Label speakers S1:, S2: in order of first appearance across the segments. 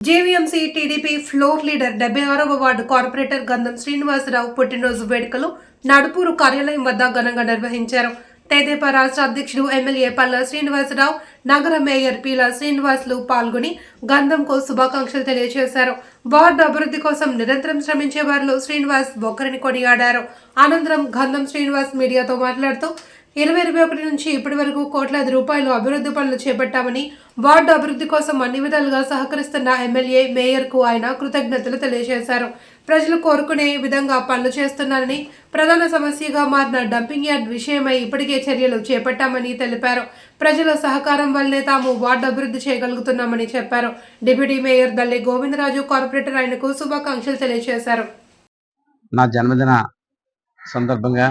S1: GVMC TDP floor leader డెబ్బై ఆరవ ward corporator గంధం శ్రీనివాసరావు పుట్టినరోజు వేడుకలు నడుపూరు కార్యాలయం వద్ద ఘనంగా నిర్వహించారు. తెదేపా రాష్ట్ర అధ్యక్షుడు ఎమ్మెల్యే పల్ల శ్రీనివాసరావు నగర మేయర్ పీల శ్రీనివాసులు పాల్గొని గంధంకు శుభాకాంక్షలు తెలియజేశారు. వార్డు అభివృద్ధి కోసం నిరంతరం శ్రమించే వారిలో శ్రీనివాస్ ఒకరిని కొనియాడారు. అనంతరం గంధం శ్రీనివాస్ మీడియాతో మాట్లాడుతూ ఇరవై ఇరవై ఒకటి నుంచి ఇప్పటి వరకు కోట్లాది రూపాయలు అభివృద్ధి పనులు చేపట్టామని వార్డు అభివృద్ధి కోసం అన్ని విధాలుగా సహకరిస్తున్న ఎమ్మెల్యే మేయర్కు ఆయన కృతజ్ఞతలు తెలియజేశారు. ప్రజలు కోరుకునే విధంగా పనులు చేస్తున్నారని ప్రధాన సమస్యగా మారిన డంపింగ్ యార్డ్ విషయమై ఇప్పటికే చర్యలు చేపట్టామని తెలిపారు. ప్రజల సహకారం వల్లే తాము వార్డు అభివృద్ధి చేయగలుగుతున్నామని చెప్పారు. Deputy mayor Dalli Govindaraju corporator ఆయనకు శుభాకాంక్షలు తెలియజేశారు.
S2: నా జన్మదిన సందర్భంగా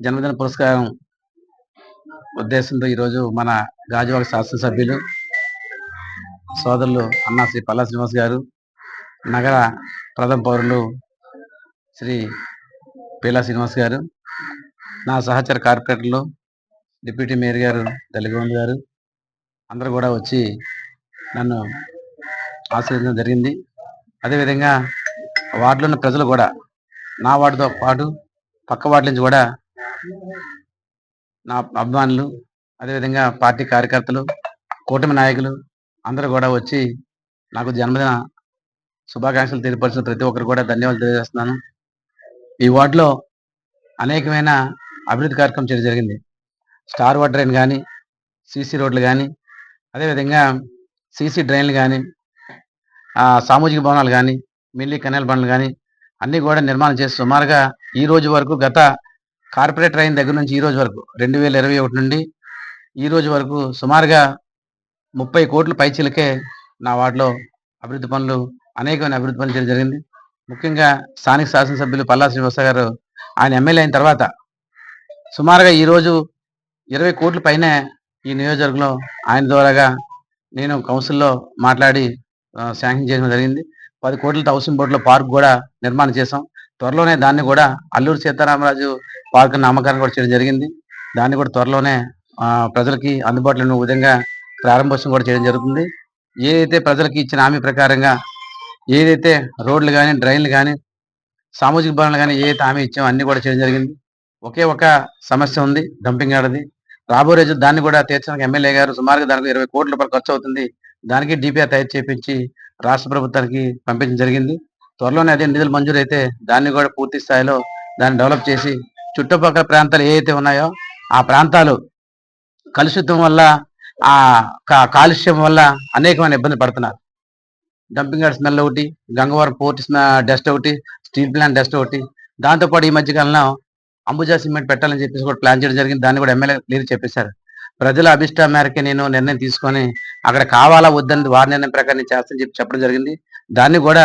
S2: జన్మదిన పురస్కారం ఉద్దేశంతో ఈరోజు మన గాజువాడ శాసనసభ్యులు సోదరులు అన్నా శ్రీ పల్లా శ్రీనివాస్ గారు నగర ప్రథమ పౌరులు శ్రీ పీలా శ్రీనివాస్ గారు నా సహచర కార్పొరేటర్లు డిప్యూటీ మేయర్ గారు దలిగోండ్ గారు అందరూ కూడా వచ్చి నన్ను ఆశీర్వదించడం జరిగింది. అదేవిధంగా వార్డులో ఉన్న ప్రజలు కూడా నా వార్డుతో పాటు పక్క వార్డు నుంచి కూడా నా అభిమానులు అదేవిధంగా పార్టీ కార్యకర్తలు కూటమి నాయకులు అందరూ కూడా వచ్చి నాకు జన్మదిన శుభాకాంక్షలు తెలియపరిచిన ప్రతి ఒక్కరు కూడా ధన్యవాదాలు తెలియజేస్తున్నాను. ఈ వార్డులో అనేకమైన అభివృద్ధి కార్యక్రమం చేయడం జరిగింది. స్టార్ వాటర్ డ్రైన్ కానీ సీసీ రోడ్లు కానీ అదేవిధంగా సీసీ డ్రైన్లు కానీ సామాజిక భవనాలు కానీ మిల్లీ కెనాల్ బండ్లు కానీ అన్నీ కూడా నిర్మాణం చేసి సుమారుగా ఈ రోజు వరకు గత కార్పొరేట్ రైన్ దగ్గర నుంచి ఈ రోజు వరకు రెండు వేల ఇరవై ఒకటి నుండి ఈ రోజు వరకు సుమారుగా ముప్పై కోట్ల పైచీలకే నా వార్డులో అభివృద్ధి పనులు అనేకమైన అభివృద్ధి పనులు చేయడం జరిగింది. ముఖ్యంగా స్థానిక శాసనసభ్యులు పల్లా శ్రీనివాస గారు ఆయన ఎమ్మెల్యే అయిన తర్వాత సుమారుగా ఈరోజు ఇరవై కోట్ల పైనే ఈ నియోజకవర్గంలో ఆయన ద్వారాగా నేను కౌన్సిల్లో మాట్లాడి శాంక్షన్ చేయడం జరిగింది. పది కోట్లతో హౌసింగ్ బోర్డులో పార్క్ కూడా నిర్మాణం చేశాం. త్వరలోనే దాన్ని కూడా అల్లూరు సీతారామరాజు పార్క్ నామకరణం కూడా చేయడం జరిగింది. దాన్ని కూడా త్వరలోనే ప్రజలకి అందుబాటులో ఉన్న విధంగా ప్రారంభోత్సవం కూడా చేయడం జరుగుతుంది. ఏదైతే ప్రజలకి ఇచ్చిన హామీ ప్రకారంగా ఏదైతే రోడ్లు కానీ డ్రైన్లు కానీ సామాజిక భవనాలు కానీ ఏదైతే హామీ ఇచ్చామో అన్ని కూడా చేయడం జరిగింది. ఒకే ఒక సమస్య ఉంది డంపింగ్ ఆడది రాబోయే రోజు దాన్ని కూడా తీర్చడానికి ఎమ్మెల్యే గారు సుమారుగా దానికి ఇరవై కోట్ల రూపాయలు ఖర్చు అవుతుంది. దానికి డిపిఆర్ తయారు చేపించి రాష్ట్ర ప్రభుత్వానికి పంపించడం జరిగింది. త్వరలోనే అదే నిధులు మంజూరైతే దాన్ని కూడా పూర్తి స్థాయిలో దాన్ని డెవలప్ చేసి చుట్టుపక్కల ప్రాంతాలు ఏవైతే ఉన్నాయో ఆ ప్రాంతాలు కలుషితం వల్ల ఆ కా- కాలుష్యం వల్ల అనేకమైన ఇబ్బంది పడుతున్నారు. డంపింగ్ యార్డ్ స్మెల్ ఒకటి గంగవరం పోర్ట్ డస్ట్ ఒకటి స్టీల్ ప్లాంట్ డస్ట్ ఒకటి. దాంతోపాటు ఈ మధ్య కాలంలో అంబుజా సిమెంట్ పెట్టాలని చెప్పేసి కూడా ప్లాన్ చేయడం జరిగింది. దాన్ని కూడా ఎమ్మెల్యే క్లియర్ చెప్పేశారు ప్రజల అభిష్టం మేరకే నేను నిర్ణయం తీసుకొని అక్కడ కావాలా వద్దని వారి నిర్ణయం ప్రకారం నేను చేస్తానని చెప్పి చెప్పడం జరిగింది. దాన్ని కూడా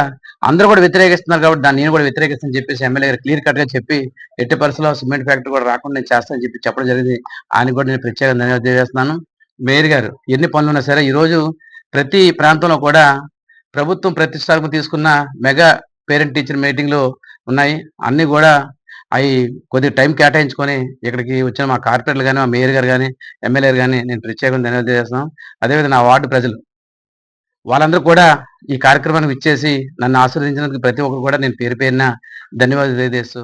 S2: అందరూ కూడా వ్యతిరేకిస్తున్నారు కాబట్టి దాన్ని నేను కూడా వ్యతిరేకిస్తానని చెప్పేసి ఎమ్మెల్యే గారు క్లియర్ కట్గా చెప్పి ఎట్టి పరిస్థితుల్లో సిమెంట్ ఫ్యాక్టరీ కూడా రాకుండా నేను చేస్తానని చెప్పి చెప్పడం జరిగింది. ఆయన కూడా నేను ప్రత్యేకంగా ధన్యవాదాలు తెలియజేస్తున్నాను. మేయర్ గారు ఎన్ని పనులు ఉన్నా సరే ఈ రోజు ప్రతి ప్రాంతంలో కూడా ప్రభుత్వం ప్రతిష్టాత్మకం తీసుకున్న మెగా పేరెంట్ టీచర్ మీటింగ్లు ఉన్నాయి. అన్ని కూడా అవి కొద్ది టైం కేటాయించుకొని ఇక్కడికి వచ్చిన మా కార్పొరేటర్లు కానీ మా మేయర్ గారు కానీ ఎమ్మెల్యే కానీ నేను ప్రత్యేకంగా ధన్యవాదాలు చేస్తున్నాం అదేవిధంగా నా వార్డు ప్రజలు వాళ్ళందరూ కూడా ఈ కార్యక్రమానికి ఇచ్చేసి నన్ను ఆశీర్వదించినందుకు ప్రతి ఒక్కరు కూడా నేను పేరు పేరున ధన్యవాదాలు తెలియజేస్తూ